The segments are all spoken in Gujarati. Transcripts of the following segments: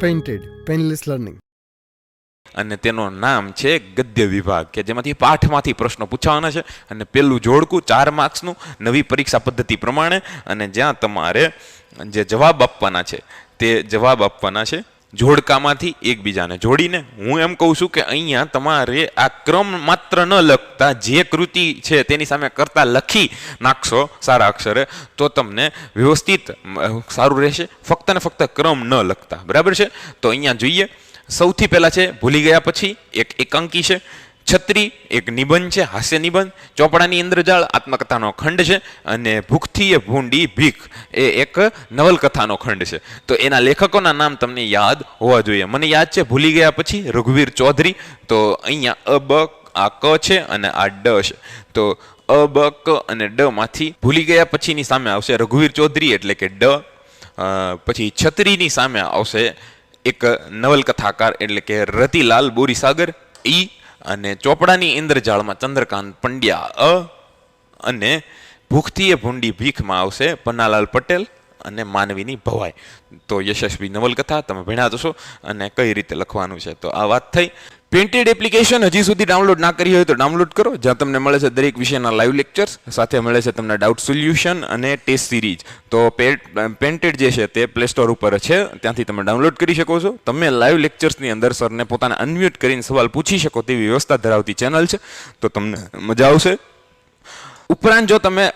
પેઇન્ટેડ પેનલેસ લર્નિંગ અને તેનું નામ છે ગદ્ય વિભાગ, કે જેમાંથી પાઠમાંથી પ્રશ્નો પૂછવાના છે અને પહેલું જોડકું, ચાર માર્ક્સનું નવી પરીક્ષા પદ્ધતિ પ્રમાણે અને જ્યાં તમારે જે જવાબ આપવાના છે, તે જવાબ આપવાના છે. જોડકામાંથી એકબીજાને જોડીને હું એમ કહું છું કે અહીંયા તમારે આ ક્રમ માત્ર ન લખતા જે કૃતિ છે તેની સામે કરતાં લખી નાખશો સારા અક્ષરે, તો તમને વ્યવસ્થિત સારું રહેશે. ફક્ત ને ફક્ત ક્રમ ન લખતા. બરાબર છે? તો અહીંયા જોઈએ, સૌથી પહેલાં છે, ભૂલી ગયા પછી એક એકાંકી છે. છત્રી, એક નિબંધ છે, હાસ્ય નિબંધ. ચોપડાની ઇન્દ્રજાળ આત્મકથાનો ખંડ છે અને ભૂખથી ભૂંડી ભીખ એ એક નવલકથાનો ખંડ છે. તો એના લેખકોના નામ તમને યાદ હોવા જોઈએ. મને યાદ છે, ભૂલી ગયા પછી રઘુવીર ચૌધરી. તો અહીંયા અ આ, ક છે અને આ ડ છે. તો અ, બ, ક અને ડ માંથી ભૂલી ગયા પછીની સામે આવશે રઘુવીર ચૌધરી એટલે કે ડ. પછી છત્રીની સામે આવશે એક નવલકથાકાર એટલે કે રતિલાલ બોરીસાગર. ઈ અને ચોપડાની ઇન્દ્રજાળમાં ચંદ્રકાંત પંડ્યા, અ, અને ભૂખથી એ ભૂંડી ભીખમાં આવશે પન્નાલાલ પટેલ અને માનવીની ભવાઈ. તો યશસ્વી નવલકથા, તમે ભણ્યા જશો અને કઈ રીતે લખવાનું છે? તો આ વાત થઈ. પેન્ટેડ એપ્લિકેશન હજી સુધી ડાઉનલોડ ના કરી હોય તો ડાઉનલોડ કરો. જ્યાં તમને મળે છે દરેક વિષયના લાઈવ લેક્ચર્સ સાથે મળે છે તમને ડાઉટ સોલ્યુશન અને ટેસ્ટ સિરીઝ તો પેન્ટેડ જે છે તે પ્લે સ્ટોર ઉપર છે. ત્યાંથી તમે ડાઉનલોડ કરી શકો છો. તમે લાઈવ લેક્ચર્સની અંદર સરને પોતાને અનમ્યુટ કરીને સવાલ પૂછી શકો તેવી વ્યવસ્થા ધરાવતી ચેનલ છે. તો તમને મજા આવશે. ઉપરાંત જો તમે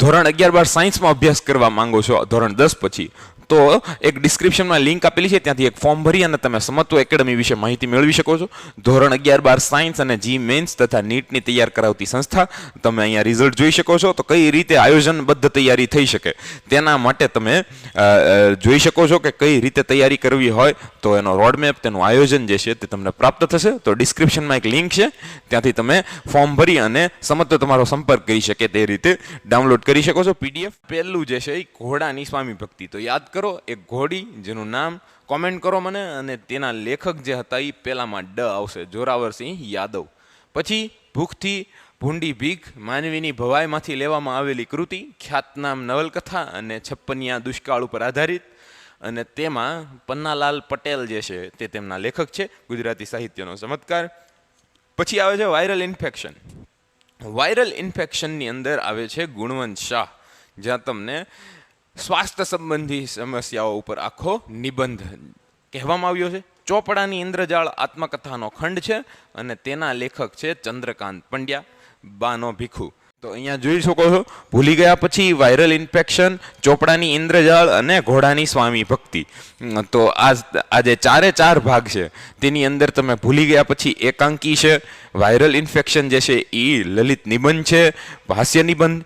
ધોરણ અગિયાર બાર સાયન્સમાં અભ્યાસ કરવા માંગો છો, ધોરણ દસ પછી તો એક ડિસ્ક્રિપ્શનમાં લિંક આપેલી છે, ત્યાંથી એક ફોર્મ ભરી અને તમે સમત્વ એકેડમી વિશે માહિતી મેળવી શકો છો. ધોરણ અગિયાર બાર સાયન્સ અને જી મેન્સ તથા નીટની તૈયાર કરાવતી સંસ્થા. તમે અહીંયા રિઝલ્ટ જોઈ શકો છો. તો કઈ રીતે આયોજનબદ્ધ તૈયારી થઈ શકે? તેના માટે તમે જોઈ શકો છો કે કઈ રીતે તૈયારી કરવી હોય. તો એનો રોડમેપ તેનું આયોજન જે છે તે તમને પ્રાપ્ત થશે. તો ડિસ્ક્રિપ્શનમાં એક લિંક છે. ત્યાંથી તમે ફોર્મ ભરી અને સમત્વ તમારો સંપર્ક કરી શકે તે રીતે ડાઉનલોડ કરી શકો છો. પીડીએફ પહેલું જે છે એ ઘોડાની સ્વામી ભક્તિ. તો યાદ કરો, એક ઘોડી જેનું નામ કોમેન્ટ કરો મને અને તેના લેખક જે હતા એ પહેલામાં ડ આવશે, જોરાવરસિંહ યાદવ. પછી ભૂખથી ભૂંડી ભીખ માનવીની ભવાઈમાંથી લેવામાં આવેલી કૃતિ ખ્યાતનામ નવલકથા અને છપ્પનિયા દુષ્કાળ ઉપર આધારિત. અને તેમાં પન્નાલાલ પટેલ જે છે તે તેમના લેખક છે, ગુજરાતી સાહિત્યનો ચમત્કાર. પછી આવે છે વાયરલ ઇન્ફેક્શન. વાયરલ ઇન્ફેક્શનની અંદર આવે છે ગુણવંત શાહ. જ્યાં તમને સ્વાસ્થ્ય સંબંધી સમસ્યાઓ ઉપર આખો નિબંધ કહેવામાં આવ્યો છે. ચોપડાની ઇન્દ્રજાળ આત્મકથાનો ખંડ છે અને તેના લેખક છે ચંદ્રકાંત પંડ્યા, બાનો ભીખુ. તો અહીંયા જોઈ શકો છો, ભૂલી ગયા પછી વાયરલ ઇન્ફેક્શન, ચોપડાની ઇન્દ્રજાળ અને ઘોડાની સ્વામી ભક્તિ. તો આ આજે ચારે ચાર ભાગ છે. તેની અંદર તમે ભૂલી ગયા પછી એકાંકી છે, વાયરલ ઇન્ફેક્શન જે છે એ લલિત નિબંધ છે, ભાષ્ય નિબંધ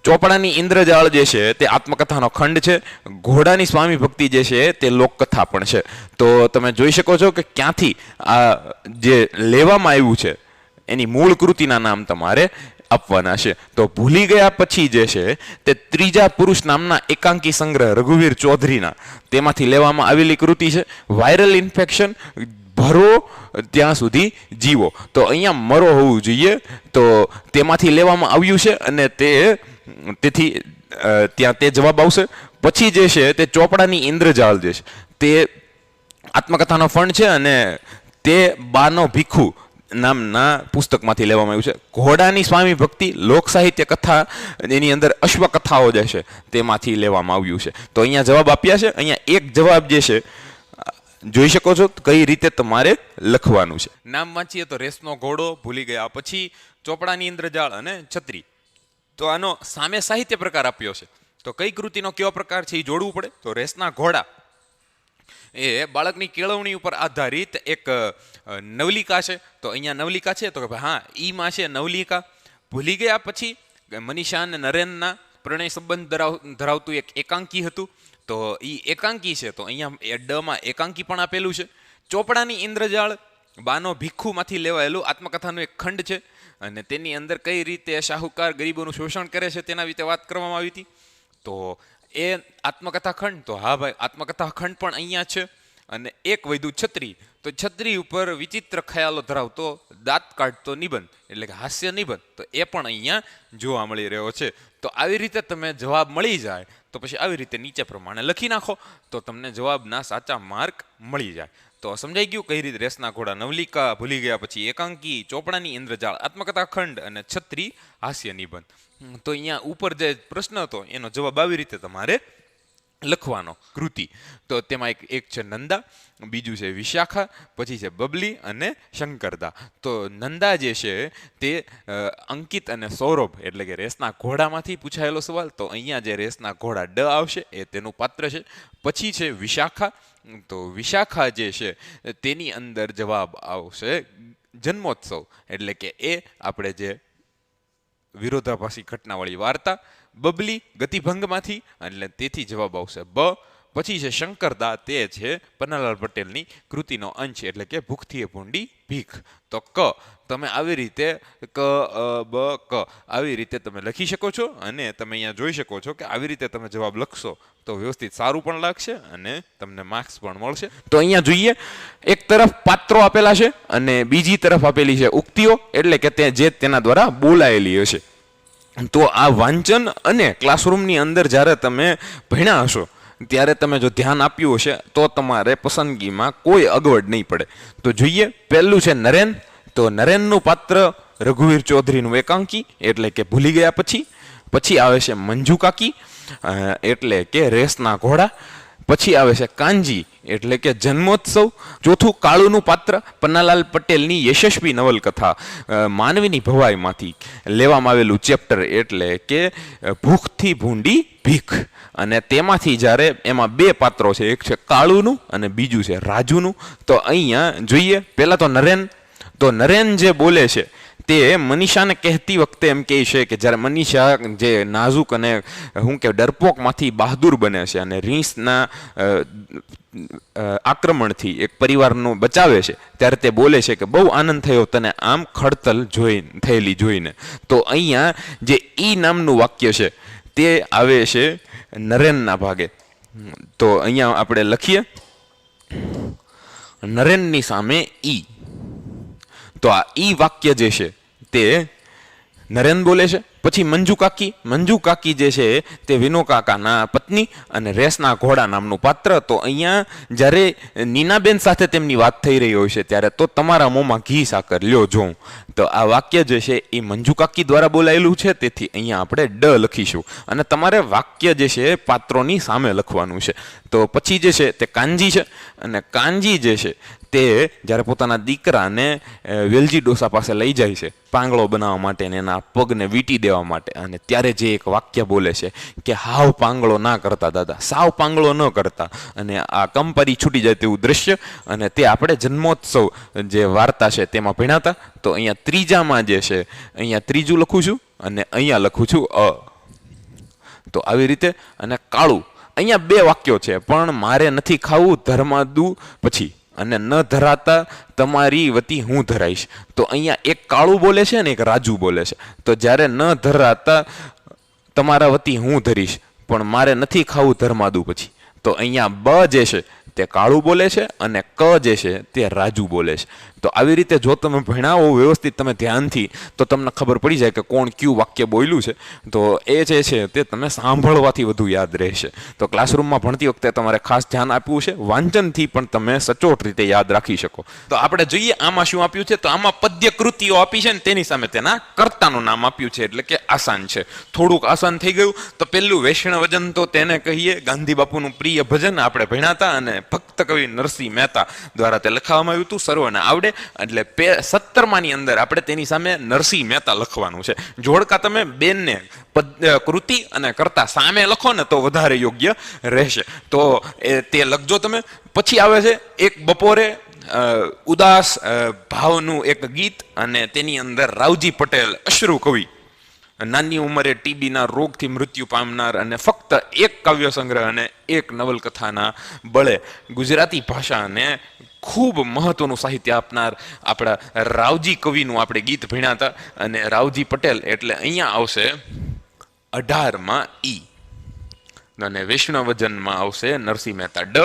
ચોપડાની ઇન્દ્રજાળ જે છે તે આત્મકથાનો ખંડ છે. ઘોડાની સ્વામી ભક્તિ જે છે તે લોકકથા પણ છે. તો તમે જોઈ શકો છો કે ક્યાંથી આ જે લેવામાં આવ્યું છે, એની મૂળ કૃતિના નામ તમારે આપવાના છે. તો ભૂલી ગયા પછી જે છે તે ત્રીજા પુરુષ નામના એકાંકી સંગ્રહ રઘુવીર ચૌધરીના તેમાંથી લેવામાં આવેલી કૃતિ છે. વાયરલ ઇન્ફેક્શન ભરો, ત્યાં સુધી જીવો. તો અહીંયા મરો હોવું જોઈએ. તો તેમાંથી લેવામાં આવ્યું છે અને તે, તેથી ત્યાં તે જવાબ આવશે. પછી જે છે તે ચોપડાની ઇન્દ્રજાળ જે છે, તે આત્મકથાનો ફંડ છે અને તે બાનો ભીખુ નામના પુસ્તકમાંથી લેવામાં આવ્યું છે. ઘોડાની સ્વામી ભક્તિ, લોક સાહિત્ય કથા, એની અંદર અશ્વકથાઓ જે છે તેમાંથી લેવામાં આવ્યું છે. તો અહીંયા જવાબ આપ્યા છે. અહીંયા એક જવાબ જે છે જોઈ શકો છો કઈ રીતે તમારે લખવાનું છે. નામ વાંચીએ તો રેસનો ઘોડો ભૂલી ગયા. પછી ચોપડાની ઇન્દ્રજાળ અને છત્રી. તો આનો સામે સાહિત્ય પ્રકાર આપ્યો છે. તો કઈ કૃતિનો કેવો પ્રકાર છે એ જોડવું પડે? તો રેસના ઘોડા. એ બાળકની કેળવણી ઉપર આધારિત એક નવલિકા છે. તો અહીંયા નવલિકા છે. તો કે હા, ઈમાં છે નવલિકા. ભૂલી ગયા પછી મનીષા અને નરેનના પ્રણય સંબંધ ધરાવ, ધરાવતું એક એકાંકી હતું. તો એ એકાંકી છે. તો અહીંયા ડમાં એકાંકી પણ આપેલું છે. ચોપડાની ઇન્દ્રજાળ બાનો ભીખુમાંથી લેવાયેલું આત્મકથાનું એક ખંડ છે. અને તેની અંદર કઈ રીતે શાહુકાર ગરીબોનું શોષણ કરે છે તેના વિશે વાત કરવામાં આવી હતી. તો એ આત્મકથા ખંડ, તો હા ભાઈ, આત્મકથા ખંડ પણ અહીંયા છે. અને એક વૈદુ છત્રી, તો છત્રી ઉપર વિચિત્ર ખ્યાલો ધરાવતો, દાંત કાઢતો નિબંધ, એટલે કે હાસ્ય નિબંધ, તો એ પણ અહીંયા જોવા મળી રહ્યો છે. તો આવી રીતે તમે જવાબ મળી જાય તો પછી આવી રીતે નીચે પ્રમાણે લખી નાખો, તો તમને જવાબના સાચા માર્ક મળી જાય. તો સમજાઈ ગયું? કઈ રીતે રેસના ઘોડા? નવલિકા ભૂલી ગયા પછી એકાંકી, ચોપડાની ઇન્દ્રજાળ, આત્મકથા ખંડ અને છત્રી હાસ્ય નિબંધ તો અહીંયા ઉપર જે પ્રશ્ન હતો, એનો જવાબ આવી રીતે તમારે લખવાનો કૃતિ. તો તેમાં એક એક છે નંદા, બીજું છે વિશાખા, પછી છે બબલી અને શંકરદા. તો નંદા જે છે તે અંકિત અને સૌરભ એટલે કે રેસના ઘોડામાંથી પૂછાયેલો સવાલ. તો અહીંયા જે રેસના ઘોડા ડ આવશે એ તેનું પાત્ર છે. પછી છે વિશાખા. તો વિશાખા જે છે તેની અંદર જવાબ આવશે જન્મોત્સવ. એટલે કે એ આપણે જે વિરોધાભાસી ઘટનાવાળી વાર્તા બબલી ગતિભંગમાંથી એટલે તેથી જવાબ આવશે બ પછી છે શંકરદા તે છે પન્નાલાલ પટેલની કૃતિનો અંશ એટલે કે ભૂખથી ભૂંડી ભીખ. તો ક, તમે આવી રીતે ક બ, ક, આવી રીતે તમે લખી શકો છો અને તમે અહીંયા જોઈ શકો છો કે આવી રીતે તમે જવાબ લખશો તો વ્યવસ્થિત સારું પણ લાગશે અને તમને માર્ક્સ પણ મળશે. તો અહીંયા જોઈએ, એક તરફ પાત્રો આપેલા છે અને બીજી તરફ આપેલી છે ઉક્તિઓ એટલે કે તે જે તેના દ્વારા બોલાયેલી હશે. તો આ વાંચન અને ક્લાસરૂમની અંદર જ્યારે તમે ભણ્યા હશો ત્યારે તમે જો ધ્યાન આપ્યું હશે, તો તમારે પસંદગીમાં કોઈ અગવડ નહીં પડે. તો જોઈએ, પહેલું છે નરેન. તો નરેનનું પાત્ર રઘુવીર ચૌધરીનું એકાંકી, એટલે કે ભૂલી ગયા પછી. પછી આવે છે મંજુ કાકી એટલે કે રેસના ઘોડા. પછી આવે છે કાંજી એટલે કે જન્મોત્સવ. ચોથું કાળુનું પાત્ર, પન્નાલાલ પટેલની યશસ્વી નવલકથા માનવીની ભવાઈમાંથી લેવામાં આવેલું ચેપ્ટર એટલે કે ભૂખથી ભૂંડી ભીખ. અને તેમાંથી જ્યારે એમાં બે પાત્રો છે, એક છે કાળુનું અને બીજું છે રાજુનું. તો અહીંયા જોઈએ, પહેલાં તો નરેન. તો નરેન જે બોલે છે તે મનીષાને કહેતી વખતે એમ કહે છે કે જ્યારે મનીષા જે નાજુક અને શું કે ડરપોકમાંથી બહાદુર બને છે અને રીંસના આક્રમણથી એક પરિવારનો બચાવે છે, ત્યારે તે બોલે છે કે બહુ આનંદ થયો તને આમ ખડતલ જોઈ, થયેલી જોઈને. તો અહીંયા જે ઈ નામનું વાક્ય છે, તે આવે છે નરેનના ભાગે. તો અહીંયા આપણે લખીએ. નરેનની સામે ઈ. તો આ ઈ વાક્ય જે છે તે નરેન બોલે છે? પછી મંજુ કાકી મંજુ કાકી જે છે તે વિનો કાકાના પત્ની અને રેસના ઘોડા નામનું પાત્ર. તો અહીંયા જ્યારે નીનાબેન સાથે તેમની વાત થઈ રહી હોય છે, ત્યારે તો તમારા મોંમાં ઘી સાકર લ્યો જોઉં તો આ વાક્ય જે છે એ મંજુ કાકી દ્વારા બોલાયેલું છે, તેથી અહીંયા આપણે ડ લખીશું. અને તમારે વાક્ય જે છે પાત્રોની સામે લખવાનું છે. તો પછી જે છે તે કાંજી છે, અને કાંજી જે છે તે જ્યારે પોતાના દીકરાને વેલજી ડોસા પાસે લઈ જાય છે, પાંગળો બનાવવા માટે એના પગને વીંટી દેવા માટે. અને ત્યારે જે એક વાક્ય બોલે છે કે, હાવ પાંગળો ના કરતા દાદા, સાવ પાંગળો ન કરતા. અને આ કંપરી છૂટી જાય તેવું દ્રશ્ય, અને તે આપણે જન્મોત્સવ જે વાર્તા છે તેમાં ભીણાતા. તો અહીંયા ત્રીજામાં જે છે, અહીંયા ત્રીજું લખું છું અને અહીંયા લખું છું અ. તો આવી રીતે, અને કાળું. અહીંયા બે વાક્યો છે, પણ મારે નથી ખાવું ધર્માદુ પછી. અને ન ધરાતા તમારી વતી હું ધરાઈશ. તો અહીંયા એક કાળું બોલે છે ને એક રાજુ બોલે છે. તો જ્યારે ન ધરાતા તમારા વતી હું ધરીશ, પણ મારે નથી ખાવું ધર્માદુ પછી. તો અહીંયા બ જે છે તે કાળું બોલે છે અને ક જે છે તે રાજુ બોલે છે. તો આવી રીતે જો તમે ભણાવો વ્યવસ્થિત તમે ધ્યાનથી, તો તમને ખબર પડી જાય કે કોણ કયું વાક્ય બોલ્યું છે. તો એ જે છે તે તમે સાંભળવાથી વધુ યાદ રહેશે. તો ક્લાસરૂમમાં ભણતી વખતે તમારે ખાસ ધ્યાન આપવું છે. વાંચનથી પણ તમે સચોટ રીતે યાદ રાખી શકો. તો આપણે જોઈએ આમાં શું આપ્યું છે. તો આમાં પદ્ય કૃતિઓ આપી છે ને તેની સામે તેના કર્તાનું નામ આપ્યું છે. એટલે કે આસાન છે. થોડુંક આસાન થઈ ગયું. તો પહેલું વૈષ્ણવજન તો તેને કહીએ. ગાંધી બાપુનું પ્રિય ભજન આપણે ભણ્યાતા અને ભક્ત કવિ નરસિંહ મહેતા દ્વારા તે લખાવવામાં આવ્યું હતું. સર્વને આવડે એટલે પે સત્તરમાની અંદર આપણે તેની સામે નરસિંહ મહેતા લખવાનું છે. જોડકા તમે બેનને કૃતિ અને કરતા સામે લખો ને તો વધારે યોગ્ય રહેશે. તો તે લખજો તમે. પછી આવે છે એક બપોરે ઉદાસ ભાવનું એક ગીત અને તેની અંદર રાવજી પટેલ અશ્રુ કવિ. નાની ઉંમરે ટીબીના રોગથી મૃત્યુ પામનાર અને ફક્ત એક કાવ્ય સંગ્રહ અને એક નવલકથાના બળે ગુજરાતી ભાષાને ખૂબ મહત્વનું સાહિત્ય આપનાર આપણા રાવજી કવિનું આપણે ગીત ભીણ્યા હતા અને રાવજી પટેલ એટલે અહીંયા આવશે અઢારમાં ઈ. અને વૈષ્ણવજનમાં આવશે નરસિંહ મહેતા ડ.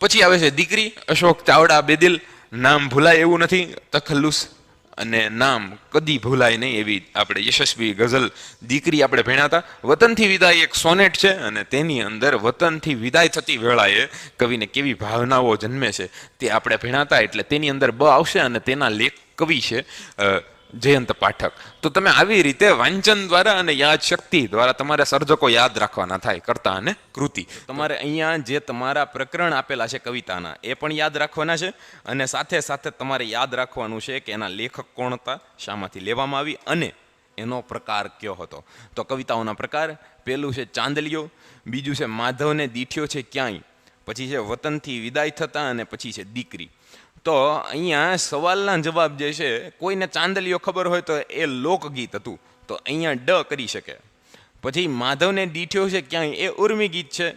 પછી આવે છે દીકરી અશોક ચાવડા બેદિલ. નામ ભૂલાય એવું નથી. તખલ્લુસ અને નામ કદી ભૂલાય નહીં એવી આપણે યશસ્વી ગઝલ દીકરી આપણે ભેણાતા વતનથી વિદાય એક સોનેટ છે અને તેની અંદર વતનથી વિદાય થતી વેળાએ કવિને કેવી ભાવનાઓ જન્મે છે તે આપણે ભેણાતા એટલે તેની અંદર બ આવશે અને તેના લેખ કવિ છે જયંત પાઠક. તો તમે આવી રીતે વાંચન દ્વારા અને યાદ શક્તિ દ્વારા તમારે સર્જકો યાદ રાખવાના થાય, કરતા અને કૃતિ. તમારે અહીંયા જે તમારા પ્રકરણ આપેલા છે કવિતાના, એ પણ યાદ રાખવાના છે અને સાથે સાથે તમારે યાદ રાખવાનું છે કે એના લેખક કોણ હતા, શામાંથી લેવામાં આવી અને એનો પ્રકાર કયો હતો. તો કવિતાઓના પ્રકાર, પહેલું છે ચાંદલિયો, બીજું છે માધવને દીઠ્યો છે ક્યાંય. પછી છે વતનથી વિદાય થતા અને પછી છે દીકરી. તો અહીંયા સવાલના જવાબ જે છે, કોઈને ચાંદલિયો ખબર હોય તો એ લોકગીત હતું. તો અહીંયા ડ કરી શકે. પછી માધવને દીઠ્યો છે ક્યાંય, એ ઉર્મી ગીત છે.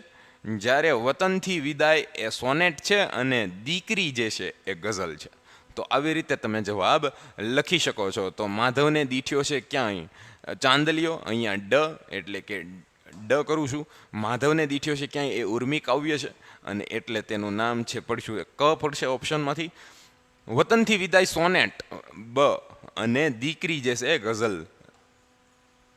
જ્યારે વતનથી વિદાય એ સોનેટ છે અને દીકરી જે છે એ ગઝલ છે. તો આવી રીતે તમે જવાબ લખી શકો છો. તો માધવને દીઠ્યો છે ક્યાંય? ચાંદલિયો અહીંયા ડ એટલે કે ડ કરું છું. માધવને દીઠ્યો છે ક્યાંય એ ઉર્મી કાવ્ય છે અને એટલે તેનું નામ છે પડશું ક પડશે ઓપ્શનમાંથી. વતનથી વિદાય સોનેટ, બ, અને દીકરી જે છે ગઝલ.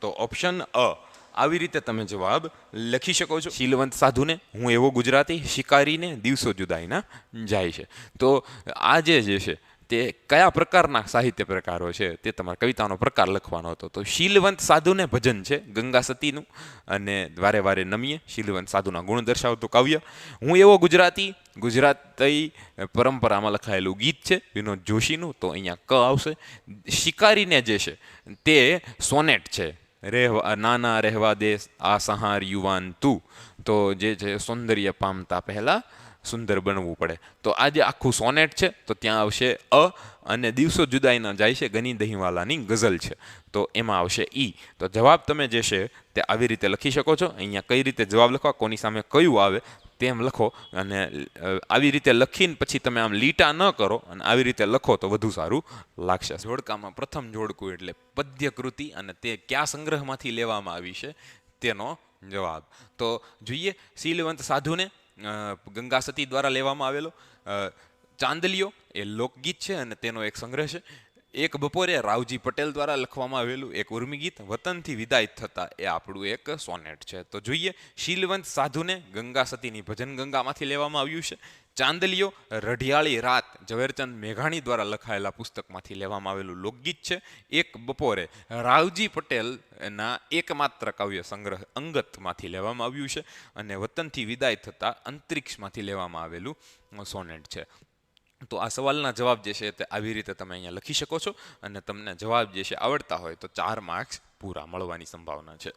તો ઓપ્શન અ. આવી રીતે તમે જવાબ લખી શકો છો. શીલવંત સાધુને, હું એવો ગુજરાતી શિકારીને દિવસો જુદાઈના જાય છે. તો આજે જે છે તે કયા પ્રકારના સાહિત્ય પ્રકારો છે તે તમારા કવિતાનો પ્રકાર લખવાનો હતો. તો શીલવંત સાધુને ભજન છે, ગંગા સતીનું, અને વારે વારે નમીએ શીલવંત સાધુના ગુણ દર્શાવતું કાવ્ય. હું એવો ગુજરાતી ગુજરાતી પરંપરામાં લખાયેલું ગીત છે, વિનોદ જોશીનું, તો અહીંયા ક આવશે. શિકારીને જે છે, તે સોનેટ છે. રહેવા, નાના રહેવા દે આ સહાર યુવાન તું. તો જે છે, સૌંદર્ય પામતા પહેલા સુંદર બનવું પડે. તો આ જે આખું સોનેટ છે, તો ત્યાં આવશે અ અને દિવસો જુદાઈના જાય છે, ગની દહીંવાલાની ગઝલ છે. તો એમાં આવશે ઈ. તો જવાબ તમે જે છે, તે આવી રીતે લખી શકો છો. અહીંયા કઈ રીતે જવાબ લખવા, કોની સામે કયું આવે, તેમ લખો. અને આવી રીતે લખીને પછી તમે આમ લીટા ન કરો અને આવી રીતે લખો તો વધુ સારું લાગશે. જોડકામાં પ્રથમ જોડકું એટલે પદ્યકૃતિ અને તે કયા સંગ્રહમાંથી લેવામાં આવી છે, તેનો જવાબ. તો જોઈએ, શીલવંત સાધુને ગંગા સતી દ્વારા લેવામાં આવેલો. ચાંદલીઓ એ લોકગીત છે અને તેનો એક સંગ્રહ છે. એક બપોરે રાવજી પટેલ દ્વારા લખવામાં આવેલું એક ઉર્મી ગીત, વતનથી વિદાય થતા એ આપણું એક સોનેટ છે. તો જોઈએ, શીલવંત સાધુને ગંગા સતીની ભજન ગંગામાંથી લેવામાં આવ્યું છે. ચાંદલીઓ રઢિયાળી રાત ઝવેરચંદ મેઘાણી દ્વારા લખાયેલા પુસ્તકમાંથી લેવામાં આવેલું લોકગીત છે. એક બપોરે રાવજી પટેલના એકમાત્ર કાવ્ય સંગ્રહ અંગતમાંથી લેવામાં આવ્યું છે અને વતનથી વિદાય થતા અંતરિક્ષમાંથી લેવામાં આવેલું સોનેટ છે. તો આ સવાલના જવાબ જે છે તે આવી રીતે તમે અહીંયા લખી શકો છો અને તમને જવાબ જે છે આવડતા હોય તો ચાર માર્ક્સ પૂરા મળવાની સંભાવના છે.